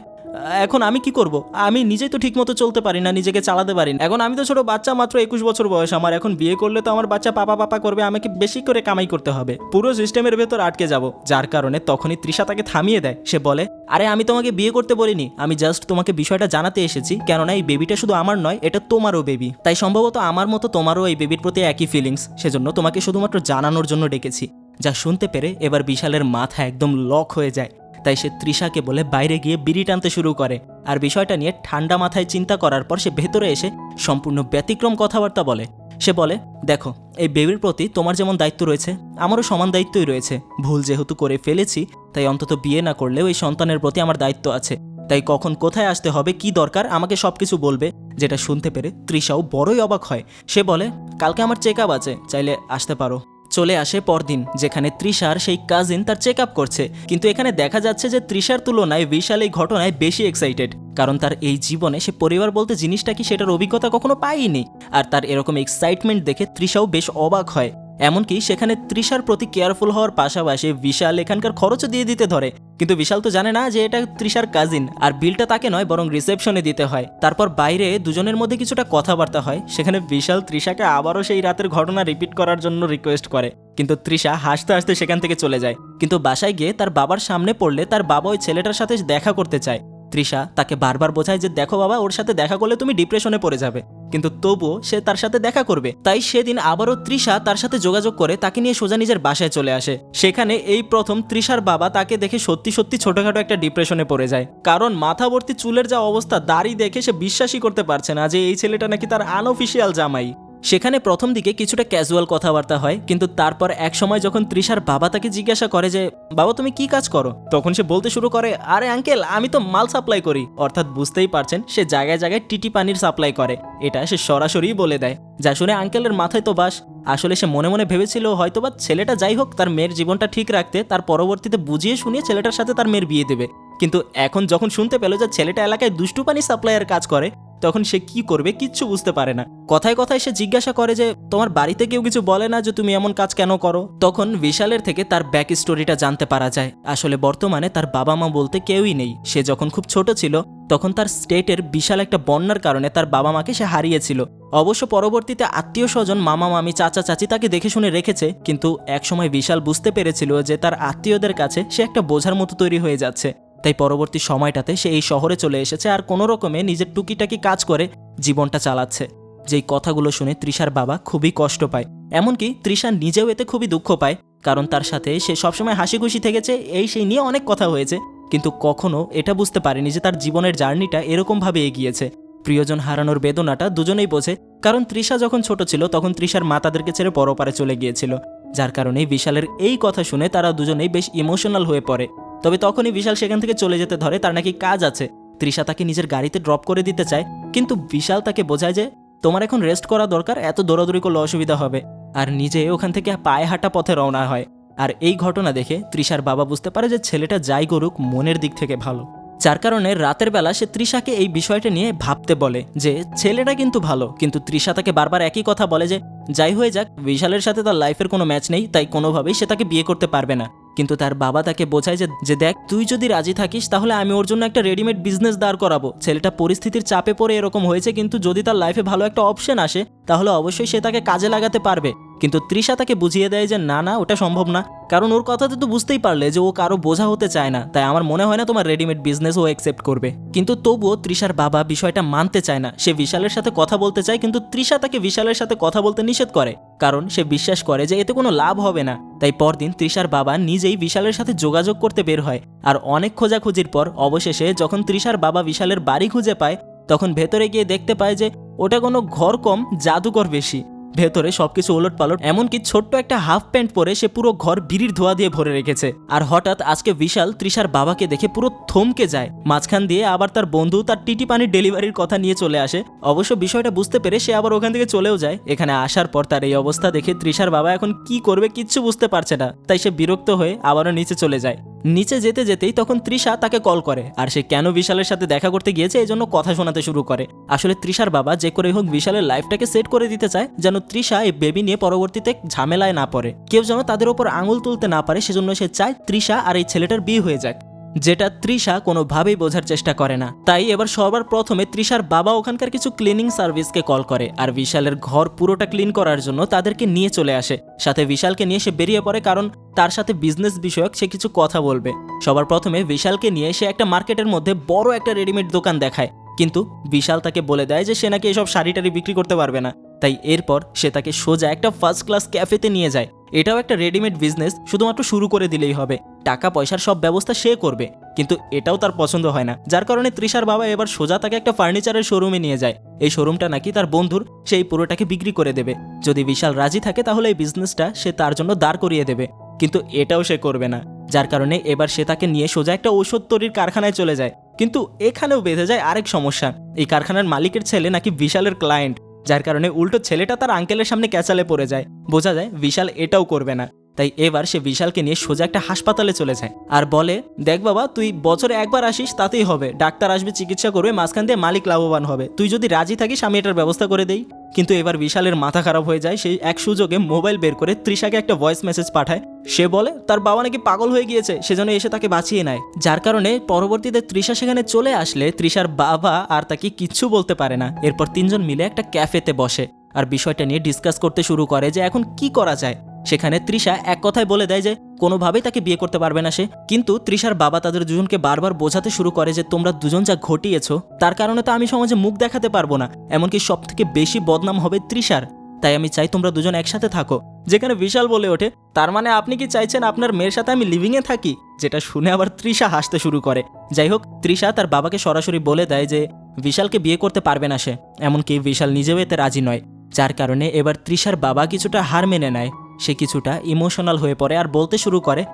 এখন আমি কি করব? আমি নিজেই তো ঠিকমতো চলতে পারি না, নিজেকে চালাতে পারি না। এখন আমি তো ছোট বাচ্চা, মাত্র একুশ বছর বয়স। আমার এখন বিয়ে করলে তো আমার বাচ্চা পাপা পাপা করবে, আমাকে বেশি করে কামাই করতে হবে। পুরো সিস্টেমের ভেতর আটকে যাব, যার কারণে তখনই তৃষা তাকে থামিয়ে দেয়। সে বলে, আরে, আমি তোমাকে বিয়ে করতে বলিনি। আমি জাস্ট তোমাকে বিষয়টা জানাতে এসেছি, কেননা এই বেবিটা শুধু আমার নয়, এটা তোমারও বেবি তাই সম্ভবত আমার মতো তোমারও এই বেবির প্রতি একই ফিলিংস সেজন্য তোমাকে শুধুমাত্র জানানোর জন্য ডেকেছি। যা শুনতে পেরে এবার বিশালের মাথা একদম লক হয়ে যায়। তাই সে তৃষাকে বলে বাইরে গিয়ে বিড়ি টানতে শুরু করে। আর বিষয়টা নিয়ে ঠান্ডা মাথায় চিন্তা করার পর সে ভেতরে এসে সম্পূর্ণ ব্যতিক্রম কথাবার্তা বলে। সে বলে, দেখো, এই বেবির প্রতি তোমার যেমন দায়িত্ব রয়েছে, আমারও সমান দায়িত্বই রয়েছে। ভুল যেহেতু করে ফেলেছি, তাই অন্তত বিয়ে না করলেও এই সন্তানের প্রতি আমার দায়িত্ব আছে। তাই কখন কোথায় আসতে হবে, কি দরকার, আমাকে সব কিছু বলবে। যেটা শুনতে পেরে তৃষাও বড়ই অবাক হয়। সে বলে, কালকে আমার চেক আপ আছে, চাইলে আসতে পারো। চলে আসে পরদিন, যেখানে তৃষার সেই কাজিন তার চেক করছে। কিন্তু এখানে দেখা যাচ্ছে যে তৃষার তুলনায় বিশাল এই ঘটনায় বেশি এক্সাইটেড কারণ তার এই জীবনে সে পরিবার বলতে জিনিসটা কি সেটার অভিজ্ঞতা কখনো পায়নি। আর তার এরকম এক্সাইটমেন্ট দেখে তৃষাও বেশ অবাক হয়। এমনকি সেখানে তৃষার প্রতি কেয়ারফুল হওয়ার পাশাপাশি বিশাল এখানকার খরচও দিয়ে দিতে ধরে। কিন্তু বিশাল তো জানে না যে এটা তৃষার কাজিন আর বিলটা তাকে নয়, বরং রিসেপশনে দিতে হয়। তারপর বাইরে দুজনের মধ্যে কিছুটা কথাবার্তা হয়, সেখানে বিশাল তৃষাকে আবারও সেই রাতের ঘটনা রিপিট করার জন্য রিকোয়েস্ট করে। কিন্তু তৃষা হাসতে হাসতে সেখান থেকে চলে যায়। কিন্তু বাসায় গিয়ে তার বাবার সামনে পড়লে তার বাবা ওই ছেলেটার সাথে দেখা করতে চায়। তৃষা তাকে বারবার বোঝায় যে দেখো বাবা, ওর সাথে দেখা করলে তুমি ডিপ্রেশনে পড়ে যাবে। কিন্তু তবুও সে তার সাথে দেখা করবে। তাই সেদিন আবারও তৃষা তার সাথে যোগাযোগ করে তাকে নিয়ে সোজা নিজের বাসায় চলে আসে। সেখানে এই প্রথম তৃষার বাবা তাকে দেখে সত্যি সত্যি ছোটখাটো একটা ডিপ্রেশনে পড়ে যায়। কারণ মাথাভর্তি চুলের যা অবস্থা, দাড়ি দেখে সে বিশ্বাসই করতে পারছে না যে এই ছেলেটা নাকি তার আনঅফিসিয়াল জামাই। সেখানে প্রথম দিকে কিছুটা ক্যাজুয়াল কথাবার্তা হয়, কিন্তু তারপর এক সময় যখন তৃষার বাবা তাকে জিজ্ঞাসা করে যে, বাবা, তুমি কি কাজ করো? তখন সে বলতে শুরু করে, আরে আঙ্কেল আমি তো মাল সাপ্লাই করি। অর্থাৎ বুঝতেই পারছেন, সে জায়গায় জায়গায় টিটি পানির সাপ্লাই করে। এটা সে সরাসরি বলে দেয়। যা শুনে আঙ্কেলের মাথায় তো বাস। আসলে সে মনে মনে ভেবেছিল, হয়তোবা ছেলেটা যাই হোক, তার মেয়ের জীবনটা ঠিক রাখতে, তার পরবর্তীতে বুঝিয়ে শুনিয়ে ছেলেটার সাথে তার মেয়ের বিয়ে দেবে। কিন্তু এখন যখন শুনতে পেল যে ছেলেটা এলাকায় দুষ্টু পানি সাপ্লাইয়ের কাজ করে, তখন সে কি করবে কিচ্ছু বুঝতে পারে না। কথায় কথায় সে জিজ্ঞাসা করে যে, তোমার বাড়িতে কেউ কিছু বলে না যে তুমি এমন কাজ কেন করো? তখন বিশালের থেকে তার ব্যাক স্টোরিটা জানতে পারা যায়। আসলে বর্তমানে তার বাবা মা বলতে কেউই নেই। সে যখন খুব ছোট ছিল, তখন তার স্টেটের বিশাল একটা বন্যার কারণে তার বাবা মাকে সে হারিয়েছিল। অবশ্য পরবর্তীতে আত্মীয় স্বজন, মামা, মামি, চাচা, চাচি তাকে দেখে শুনে রেখেছে, কিন্তু একসময় বিশাল বুঝতে পেরেছিল যে তার আত্মীয়দের কাছে সে একটা বোঝার মতো তৈরি হয়ে যাচ্ছে। তাই পরবর্তী সময়টাতে সে এই শহরে চলে এসেছে আর কোনো রকমে নিজের টুকিটাকি কাজ করে জীবনটা চালাচ্ছে। যেই কথাগুলো শুনে তৃষার বাবা খুবই কষ্ট পায়। এমনকি তৃষা নিজেও এতে খুবই দুঃখ পায়, কারণ তার সাথে সে সবসময় হাসি খুশি থেকেছে, এই সেই নিয়ে অনেক কথা হয়েছে। কিন্তু কখনো এটা বুঝতে পারেনি যে তার জীবনের জার্নিটা এরকমভাবে এগিয়েছে। প্রিয়জন হারানোর বেদনাটা দুজনেই বোঝে, কারণ তৃষা যখন ছোট ছিল তখন তৃষার মা তাদেরকে ছেড়ে পরপারে চলে গিয়েছিল। যার কারণে বিশালের এই কথা শুনে তারা দুজনেই বেশ ইমোশনাল হয়ে পড়ে। তবে তখনই বিশাল সেখান থেকে চলে যেতে ধরে, তার নাকি কাজ আছে। তৃষা তাকে নিজের গাড়িতে ড্রপ করে দিতে চায়, কিন্তু বিশাল তাকে বোঝায় যে, তোমার এখন রেস্ট করা দরকার, এত দৌড়াদৌড়ি করলে অসুবিধা হবে। আর নিজে ওখান থেকে পায়ে হাঁটা পথে রওনা হয়। আর এই ঘটনা দেখে তৃষার বাবা বুঝতে পারে যে ছেলেটা যাই করুক, মনের দিক থেকে ভালো। যার কারণে রাতের বেলা সে তৃষাকে এই বিষয়টা নিয়ে ভাবতে বলে যে, ছেলেটা কিন্তু ভালো, কিন্তু তৃষা তাকে বারবার একই কথা বলে যে, যাই হয়ে যাক, বিশালের সাথে তার লাইফের কোনো ম্যাচ নেই, তাই কোনোভাবেই সে তাকে বিয়ে করতে পারবে না। কিন্তু তার বাবা তাকে বোঝায় যে যে দেখ, তুই যদি রাজি থাকিস, তাহলে আমি ওর জন্য একটা রেডিমেড বিজনেস দাঁড় করাবো। ছেলেটা পরিস্থিতির চাপে পড়ে এরকম হয়েছে, কিন্তু যদি তার লাইফে ভালো একটা অপশন আসে, তাহলে অবশ্যই সে তাকে কাজে লাগাতে পারবে। কিন্তু তৃষা তাকে বুঝিয়ে দেয় যে না না, ওটা সম্ভব না। কারণ ওর কথাতে তো বুঝতেই পারলে যে ও কারও বোঝা হতে চায় না। তাই আমার মনে হয় না তোমার রেডিমেড বিজনেস ও অ্যাকসেপ্ট করবে। কিন্তু তবুও তৃষার বাবা বিষয়টা মানতে চায় না। সে বিশালের সাথে কথা বলতে চায়, কিন্তু তৃষা তাকে বিশালের সাথে কথা বলতে নিষেধ করে। কারণ সে বিশ্বাস করে যে এতে কোনো লাভ হবে না। তাই পরদিন তৃষার বাবা নিজেই বিশালের সাথে যোগাযোগ করতে বের হয়। আর অনেক খোঁজাখুঁজির পর অবশেষে যখন তৃষার বাবা বিশালের বাড়ি খুঁজে পায়, তখন ভেতরে গিয়ে দেখতে পায় যে ওটা কোনো ঘর কম জাদুকর বেশি। ভেতরে সবকিছু ওলট পালট এমনকি ছোট্ট একটা হাফ প্যান্ট পরে সে পুরো ঘর বিড়ির ধোয়া দিয়ে ভরে রেখেছে। আর হঠাৎ আজকে বিশাল তৃষার বাবাকে দেখে পুরো থমকে যায়। মাঝখান দিয়ে আবার তার বন্ধু তার টিটি পানির ডেলিভারির কথা নিয়ে চলে আসে। অবশ্য বিষয়টা বুঝতে পেরে সে আবার ওখান থেকে চলেও যায়। এখানে আসার পর তার এই অবস্থা দেখে তৃষার বাবা এখন কি করবে কিচ্ছু বুঝতে পারছে না। তাই সে বিরক্ত হয়ে আবারও নিচে চলে যায়। নিচে যেতে যেতেই তখন তৃষা তাকে কল করে। আর সে কেন বিশালের সাথে দেখা করতে গিয়েছে এই জন্য কথা শোনাতে শুরু করে। আসলে তৃষার বাবা যে করে হোক বিশালের লাইফটাকে সেট করে দিতে চায়, যেন তৃষা এই বেবি নিয়ে পরবর্তীতে ঝামেলায় না পড়ে। কেউ যেন তাদের ওপর আঙুল তুলতে না পারে, সেজন্য সে চায় তৃষা আর এই ছেলেটার বিয়ে হয়ে যাক। যেটা তৃষা কোনোভাবেই বোঝার চেষ্টা করে না। তাই এবার সবার প্রথমে তৃষার বাবা ওখানকার কিছু ক্লিনিং সার্ভিসকে কল করে আর বিশালের ঘর পুরোটা ক্লিন করার জন্য তাদেরকে নিয়ে চলে আসে। সাথে বিশালকে নিয়ে সে বেরিয়ে পড়ে কারণ তার সাথে বিজনেস বিষয়ক সে কিছু কথা বলবে। সবার প্রথমে বিশালকে নিয়ে সে একটা মার্কেটের মধ্যে বড় একটা রেডিমেড দোকান দেখায়। কিন্তু বিশাল তাকে বলে দেয় যে সে নাকি এসব শাড়ি টাড়ি বিক্রি করতে পারবে না। তাই এরপর সে তাকে সোজা একটা ফার্স্ট ক্লাস ক্যাফেতে নিয়ে যায়। এটাও একটা রেডিমেড বিজনেস শুধুমাত্র শুরু করে দিলেই হবে। টাকা, পয়সার সব ব্যবস্থা সে করবে। কিন্তু এটাও তার পছন্দ হয় না। যার কারণে তৃষার বাবা এবার সোজা তাকে একটা ফার্নিচারের শোরুমে নিয়ে যায়। এই শোরুমটা নাকি তার বন্ধুর, সেই পুরোটাকে বিক্রি করে দেবে। যদি বিশাল রাজি থাকে তাহলে এই বিজনেসটা সে তার জন্য দাঁড় করিয়ে দেবে। কিন্তু এটাও সে করবে না। যার কারণে এবার সে তাকে নিয়ে সোজা একটা ঔষধ তৈরির কারখানায় চলে যায়। কিন্তু এখানেও বেঁধে যায় আরেক সমস্যা। এই কারখানার মালিকের ছেলে নাকি বিশালের ক্লায়েন্ট যার কারণে উল্টো ছেলেটা তার আঙ্কেলের সামনে ক্যাচালে পড়ে যায়। বোঝা যায়, বিশাল এটাও করবে না। তাই এবার সে বিশালকে নিয়ে সোজা একটা হাসপাতালে চলে যায় আর বলে, দেখ বাবা, তুই বছরে একবার আসিস, তাতেই হবে। ডাক্তার আসবে, চিকিৎসা করবে, মাঝখান দিয়ে মালিক লাভবান হবে। তুই যদি রাজি থাকিস, আমি এটার ব্যবস্থা করে দেই। কিন্তু এবার বিশালের মাথা খারাপ হয়ে যায়। সেই এক সুযোগে মোবাইল বের করে তৃষাকে একটা ভয়েস মেসেজ পাঠায়। সে বলে, তার বাবা নাকি পাগল হয়ে গিয়েছে সেজন্য এসে তাকে বাঁচিয়ে নেয়। যার কারণে পরবর্তীতে তৃষা সেখানে চলে আসলে তৃষার বাবা আর তাকে কিচ্ছু বলতে পারে না। এরপর তিনজন মিলে একটা ক্যাফেতে বসে। আর বিষয়টা নিয়ে ডিসকাস করতে শুরু করে যে এখন কি করা যায়। সেখানে তৃষা এক কথায় বলে দেয় যে, কোনোভাবেই তাকে বিয়ে করতে পারবে না সে। কিন্তু তৃষার বাবা তাদের দুজনকে বারবার বোঝাতে শুরু করে যে, তোমরা দুজন যা ঘটিয়েছো, তার কারণে তো আমি সমাজে মুখ দেখাতে পারব না। এমনকি সব থেকে বেশি বদনাম হবে তৃষার। তাই আমি চাই তোমরা দুজন একসাথে থাকো। যেখানে বিশাল বলে ওঠে, তার মানে আপনি কি চাইছেন আপনার মেয়ের সাথে আমি লিভিংয়ে থাকি? যেটা শুনে আবার তৃষা হাসতে শুরু করে। যাই হোক, তৃষা তার বাবাকে সরাসরি বলে দেয় যে, বিশালকে বিয়ে করতে পারবে না সে। এমনকি বিশাল নিজেও এতে রাজি নয়। যার কারণে এবার তৃষার বাবা কিছুটা হার মেনে নেয়। সে কিছুটা ইমোশনাল হয়ে পড়ে আর বলতে শুরু করে,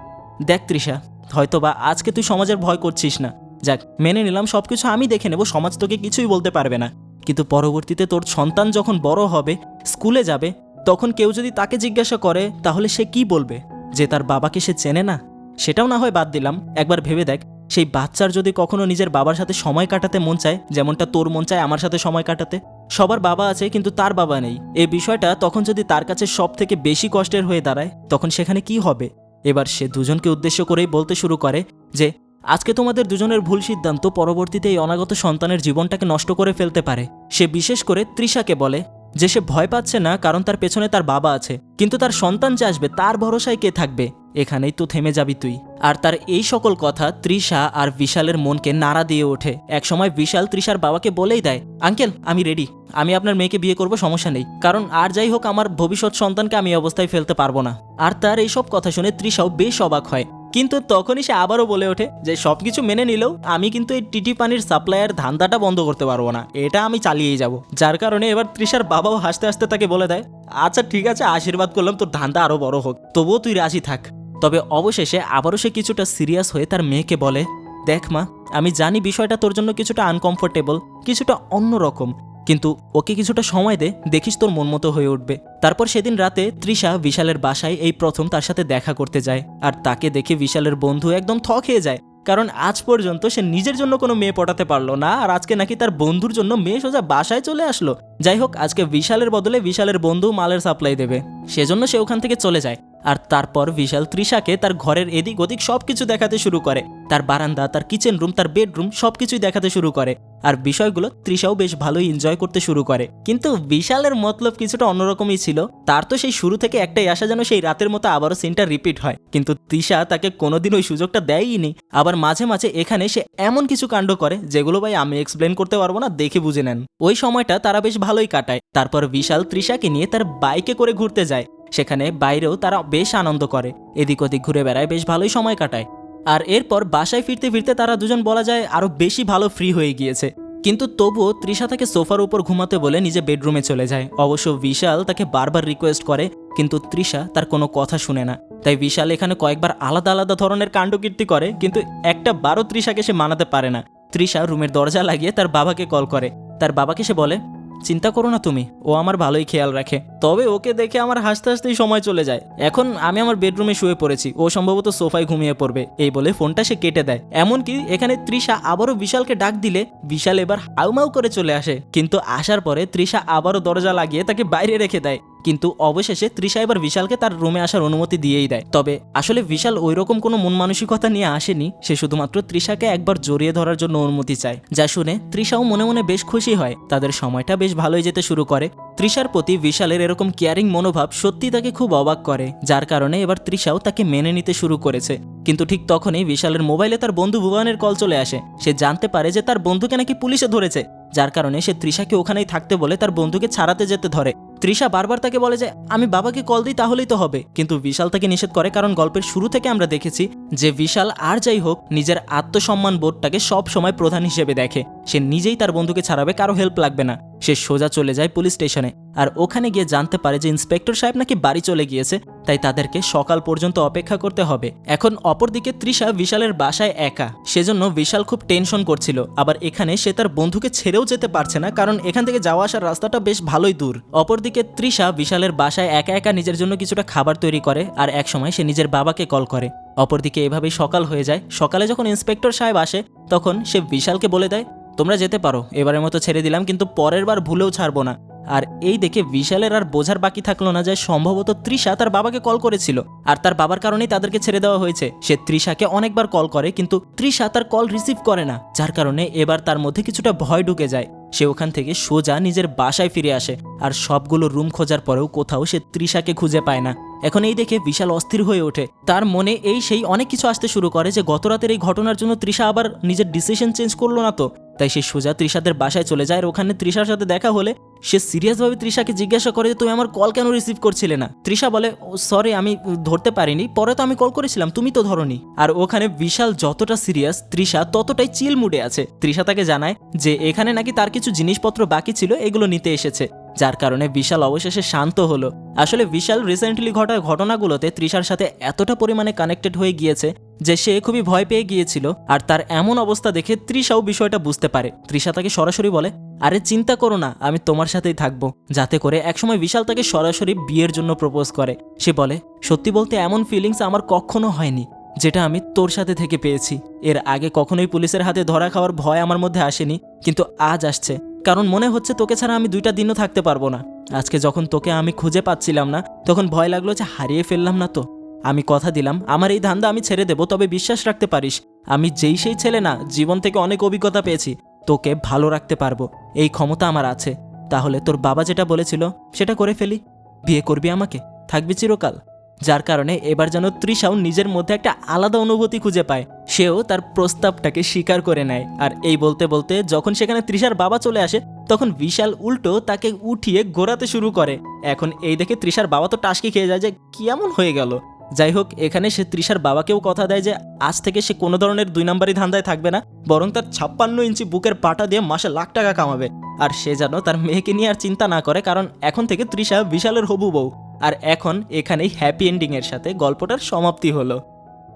দেখ তৃষা, হয়তোবা আজকে তুই সমাজের ভয় করছিস না। যাক, মেনে নিলাম সব কিছু আমি দেখে নেব, সমাজ তোকে কিছুই বলতে পারবে না। কিন্তু পরবর্তীতে তোর সন্তান যখন বড় হবে, স্কুলে যাবে, তখন কেউ যদি তাকে জিজ্ঞাসা করে, তাহলে সে কি বলবে? যে তার বাবাকে সে চেনে না? সেটাও না হয় বাদ দিলাম। একবার ভেবে দেখ, সেই বাচ্চার যদি কখনো নিজের বাবার সাথে সময় কাটাতে মন চায়, যেমনটা তোর মন চায় আমার সাথে সময় কাটাতে সবার বাবা আছে, কিন্তু তার বাবা নেই। এই বিষয়টা তখন যদি তার কাছে সব থেকে বেশি কষ্টের হয়ে দাঁড়ায়, তখন সেখানে কি হবে? এবার সে দুজনকে উদ্দেশ্য করেই বলতে শুরু করে যে, আজকে তোমাদের দুজনের ভুল সিদ্ধান্ত পরবর্তীতে এই অনাগত সন্তানের জীবনটাকে নষ্ট করে ফেলতে পারে। সে বিশেষ করে তৃষাকে বলে যে, সে ভয় পাচ্ছে না কারণ তার পেছনে তার বাবা আছে, কিন্তু তার সন্তান যে আসবে, তার ভরসায় কে থাকবে? এখানেই তো থেমে যাবি তুই। আর তার এই সকল কথা তৃষা আর বিশালের মনকে নাড়া দিয়ে ওঠে। একসময় বিশাল তৃষার বাবাকে বলেই দেয়, আঙ্কেল, আমি রেডি আমি আপনার মেয়েকে বিয়ে করব, সমস্যা নেই। কারণ আর যাই হোক, আমার ভবিষ্যৎ সন্তানকে আমি অবস্থায় ফেলতে পারব না। আর তার এইসব কথা শুনে তৃষাও বেশ অবাক হয়। কিন্তু তখনই সে আবারও বলে ওঠে যে, সবকিছু মেনে নিলেও আমি কিন্তু এই টিটি পানির সাপ্লাইয়ের ধান্দাটা বন্ধ করতে পারব না। এটা আমি চালিয়েই যাব। যার কারণে এবার তৃষার বাবাও হাসতে হাসতে তাকে বলে দেয় আচ্ছা ঠিক আছে, আশীর্বাদ করলাম, তোর ধান্দা আরও বড় হোক। তবুও তুই রাজি থাক। তবে অবশেষে আবারও সে কিছুটা সিরিয়াস হয়ে তার মেয়েকে বলে, দেখ মা, আমি জানি বিষয়টা তোর জন্য কিছুটা আনকমফোর্টেবল কিছুটা অন্যরকম কিন্তু ওকে কিছুটা সময় দে, দেখিস তোর মন মতো হয়ে উঠবে। তারপর সেদিন রাতে তৃষা বিশালের বাসায় এই প্রথম তার সাথে দেখা করতে যায়, আর তাকে দেখে বিশালের বন্ধু একদম থ খেয়ে যায়, কারণ আজ পর্যন্ত সে নিজের জন্য কোনো মেয়ে পটাতে পারল না, আর আজকে নাকি তার বন্ধুর জন্য মেয়ে সোজা বাসায় চলে আসলো। যাই হোক, আজকে বিশালের বদলে বিশালের বন্ধু মালের সাপ্লাই দেবে, সেজন্য সে ওখান থেকে চলে যায়। আর তারপর বিশাল তৃষাকে তার ঘরের এদিক ওদিক সব কিছু দেখাতে শুরু করে। তার বারান্দা, তার কিচেন রুম তার বেডরুম সবকিছুই দেখাতে শুরু করে। আর বিষয়গুলো তৃষাও বেশ ভালোই এনজয় করতে শুরু করে। কিন্তু বিশালের মতলব কিছুটা অন্যরকমই ছিল। তার তো সেই শুরু থেকে একটাই আশা যেন সেই রাতের মতো আবারও সিনটা রিপিট হয়। কিন্তু তৃষা তাকে কোনোদিন ওই সুযোগটা দেয়ইনি। আবার মাঝে মাঝে এখানে সে এমন কিছু কাণ্ড করে, যেগুলো ভাই আমি এক্সপ্লেন করতে পারব না, দেখে বুঝে নেন। ওই সময়টা তারা বেশ ভালোই কাটায়। তারপর বিশাল তৃষাকে নিয়ে তার বাইকে করে ঘুরতে যায়। সেখানে বাইরেও তারা বেশ আনন্দ করে। এদিক ওদিক ঘুরে বেড়ায়, বেশ ভালোই সময় কাটায়। আর এরপর বাসায় ফিরতে ফিরতে তারা দুজন বলা যায় আরও বেশি ভালো ফ্রি হয়ে গিয়েছে। কিন্তু তবুও তৃষা তাকে সোফার উপর ঘুমাতে বলে নিজে বেডরুমে চলে যায়। অবশ্য বিশাল তাকে বারবার রিকোয়েস্ট করে, কিন্তু তৃষা তার কোনো কথা শুনে না। তাই বিশাল এখানে কয়েকবার আলাদা আলাদা ধরনের কাণ্ডকীর্তি করে, কিন্তু একটা বারো তৃষাকে সে মানাতে পারে না। তৃষা রুমের দরজা লাগিয়ে তার বাবাকে কল করে। তার বাবাকে সে বলে চিন্তা করো না তুমি, ও আমার ভালোই খেয়াল রাখে। তবে ওকে দেখে আমার হাসতে হাসতেই সময় চলে যায়। এখন আমি আমার বেডরুমে শুয়ে পড়েছি, ও সম্ভবত সোফায় ঘুমিয়ে পড়বে। এই বলে ফোনটা সে কেটে দেয়। এমনকি এখানে তৃষা আবারও বিশালকে ডাক দিলে, বিশাল এবার হাউমাউ করে চলে আসে। কিন্তু আসার পরে তৃষা আবারও দরজা লাগিয়ে তাকে বাইরে রেখে দেয়। কিন্তু অবশেষে তৃষা এবার বিশালকে তার রুমে আসার অনুমতি দিয়েই দেয়। তবে আসলে বিশাল ওই রকম কোনো মন মানসিকতা নিয়ে আসেনি, সে শুধুমাত্র তৃষাকে একবার জড়িয়ে ধরার জন্য অনুমতি চায়, যা শুনে তৃষাও মনে মনে বেশ খুশি হয়। তাদের সময়টা বেশ ভালোই যেতে শুরু করে। তৃষার প্রতি বিশালের এরকম কেয়ারিং মনোভাব সত্যি তাকে খুব অবাক করে, যার কারণে এবার তৃষাও তাকে মেনে নিতে শুরু করেছে। কিন্তু ঠিক তখনই বিশালের মোবাইলে তার বন্ধু ভুবনের কল চলে আসে। সে জানতে পারে যে তার বন্ধুকে নাকি পুলিশে ধরেছে। যার কারণে সে তৃষাকে ওখানেই থাকতে বলে, তার বন্ধুকে ছাড়াতে যেতে ধরে। তৃষা বারবার তাকে বলে যে, আমি বাবাকে কল দিই তাহলেই তো হবে। কিন্তু বিশাল তাকে নিষেধ করে, কারণ গল্পের শুরু থেকে আমরা দেখেছি যে বিশাল আর যাই হোক, নিজের আত্মসম্মান বোধটাকে সব সময় প্রধান হিসেবে দেখে। সে নিজেই তার বন্ধুকে ছাড়াবে, কারও হেল্প লাগবে না। সে সোজা চলে যায় পুলিশ স্টেশনে। আর ওখানে গিয়ে জানতে পারে যে ইন্সপেক্টর সাহেব নাকি বাড়ি চলে গিয়েছে, তাই তাদেরকে সকাল পর্যন্ত অপেক্ষা করতে হবে। এখন অপরদিকে তৃষা বিশালের বাসায় একা। সেজন্য বিশাল খুব টেনশন করছিল। আবার এখানে সে তার বন্ধুকে ছেড়েও যেতে পারছে না, কারণ এখান থেকে যাওয়া আসার রাস্তাটা বেশ ভালোই দূর। অপরদিকে তৃষা বিশালের বাসায় একা একা নিজের জন্য কিছুটা খাবার তৈরি করে, আর একসময় সে নিজের বাবাকে কল করে। অপরদিকে এভাবেই সকাল হয়ে যায়। সকালে যখন ইন্সপেক্টর সাহেব আসে, তখন সে বিশালকে বলে দেয় তোমরা যেতে পারো, এবারের মতো ছেড়ে দিলাম, কিন্তু পরের বার ভুলেও ছাড়বো না। আর এই দেখে বিশালের আর বোঝার বাকি থাকল না যে সম্ভবত তৃষা তার বাবাকে কল করেছিল, আর তার বাবার কারণেই তাদেরকে ছেড়ে দেওয়া হয়েছে। সে তৃষাকে অনেকবার কল করে, কিন্তু তৃষা তার কল রিসিভ করে না, যার কারণে এবার তার মধ্যে কিছুটা ভয় ঢুকে যায়। সে ওখান থেকে সোজা নিজের বাসায় ফিরে আসে, আর সবগুলো রুম খোঁজার পরেও কোথাও সে তৃষাকে খুঁজে পায় না। এখন এই দেখে বিশাল অস্থির হয়ে ওঠে। তার মনে এই সেই অনেক কিছু আসতে শুরু করে যে গত রাতের এই ঘটনার জন্য তৃষা আবার নিজের ডিসিশন চেঞ্জ করল না তো। তাই সে সোজা তৃষাদের বাসায় চলে যায় আর ওখানে তৃষার সাথে দেখা হলে সে সিরিয়াসভাবে তৃষাকে জিজ্ঞাসা করে যে, তুমি আমার কল কেন রিসিভ করছিলে না? তৃষা বলে সরি আমি ধরতে পারিনি। পরে তো আমি কল করেছিলাম, তুমি তো ধরনি। আর ওখানে বিশাল যতটা সিরিয়াস তৃষা ততটাই চিল মুডে আছে। তৃষা তাকে জানায় যে, এখানে নাকি তার কিছু জিনিসপত্র বাকি ছিল, এগুলো নিতে এসেছে। যার কারণে বিশাল অবশেষে শান্ত হলো। আসলে বিশাল রিসেন্টলি ঘটা ঘটনাগুলোতে তৃষার সাথে এতটা পরিমাণে কানেক্টেড হয়ে গিয়েছে যে সে খুবই ভয় পেয়ে গিয়েছিল আর তার এমন অবস্থা দেখে তৃষাও বিষয়টা বুঝতে পারে। তৃষা তাকে সরাসরি বলে, আরে চিন্তা করো না, আমি তোমার সাথেই থাকব। যাতে করে একসময় বিশাল তাকে সরাসরি বিয়ের জন্য প্রপোজ করে। সে বলে, সত্যি বলতে এমন ফিলিংস আমার কখনো হয়নি, যেটা আমি তোর সাথে থেকে পেয়েছি। এর আগে কখনোই পুলিশের হাতে ধরা খাওয়ার ভয় আমার মধ্যে আসেনি, কিন্তু আজ আসছে। কারণ মনে হচ্ছে তোকে ছাড়া আমি দুইটা দিনও থাকতে পারব না। আজকে যখন তোকে আমি খুঁজে পাচ্ছিলাম না, তখন ভয় লাগল যে হারিয়ে ফেললাম না তো। আমি কথা দিলাম, আমার এই ধান্দা আমি ছেড়ে দেবো, তবে বিশ্বাস রাখতে পারিস, আমি যেই সেই ছেলে না, জীবন থেকে অনেক অভিজ্ঞতা পেয়েছি, তোকে ভালো রাখতে পারব, এই ক্ষমতা আমার আছে। তাহলে তোর বাবা যেটা বলেছিল, সেটা করে ফেলি। বিয়ে করবি আমাকে? থাকবি চিরকাল? যার কারণে এবার যেন তৃষাও নিজের মধ্যে একটা আলাদা অনুভূতি খুঁজে পায়। সেও তার প্রস্তাবটাকে স্বীকার করে নেয়। আর এই বলতে বলতে যখন সেখানে তৃষার বাবা চলে আসে, তখন বিশাল উল্টো তাকে উঠিয়ে ঘোরাতে শুরু করে। এখন এই দেখে তৃষার বাবা তো টাসকি খেয়ে যায় যে কেমন হয়ে গেল? যাই হোক, এখানে সে তৃষার বাবাকেও কথা দেয় যে, আজ থেকে সে কোনো ধরনের দুই নম্বরই ধান্দায় থাকবে না, বরং তার ছাপ্পান্ন ইঞ্চি বুকের পাটা দিয়ে মাসে লাখ টাকা কামাবে। আর সে যেন তার মেয়েকে নিয়ে আর চিন্তা না করে, কারণ এখন থেকে তৃষা বিশালের হবু বউ। আর এখন এখানেই হ্যাপি এন্ডিংয়ের সাথে গল্পটার সমাপ্তি হলো।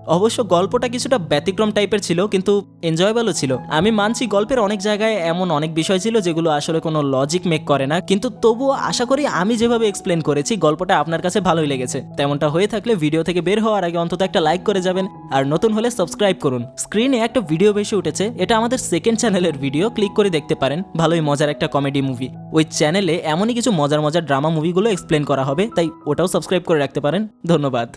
অবশ্য গল্পটা কিছুটা ব্যতিক্রম টাইপের ছিল, কিন্তু এনজয়েবলও ছিল। আমি মানছি গল্পের অনেক জায়গায় এমন অনেক বিষয় ছিল যেগুলো আসলে কোনো লজিক মেক করে না, কিন্তু তবুও আশা করি আমি যেভাবে এক্সপ্লেন করেছি, গল্পটা আপনার কাছে ভালোই লেগেছে। তেমনটা হয়ে থাকলে ভিডিও থেকে বের হওয়ার আগে অন্তত একটা লাইক করে যাবেন, আর নতুন হলে সাবস্ক্রাইব করুন। স্ক্রিনে একটা ভিডিও বেশি উঠেছে, এটা আমাদের সেকেন্ড চ্যানেলের ভিডিও ক্লিক করে দেখতে পারেন, ভালোই মজার একটা কমেডি মুভি ওই চ্যানেলে এমনই কিছু মজার মজার ড্রামা মুভিগুলো এক্সপ্লেন করা হবে, তাই ওটাও সাবস্ক্রাইব করে রাখতে পারেন। ধন্যবাদ।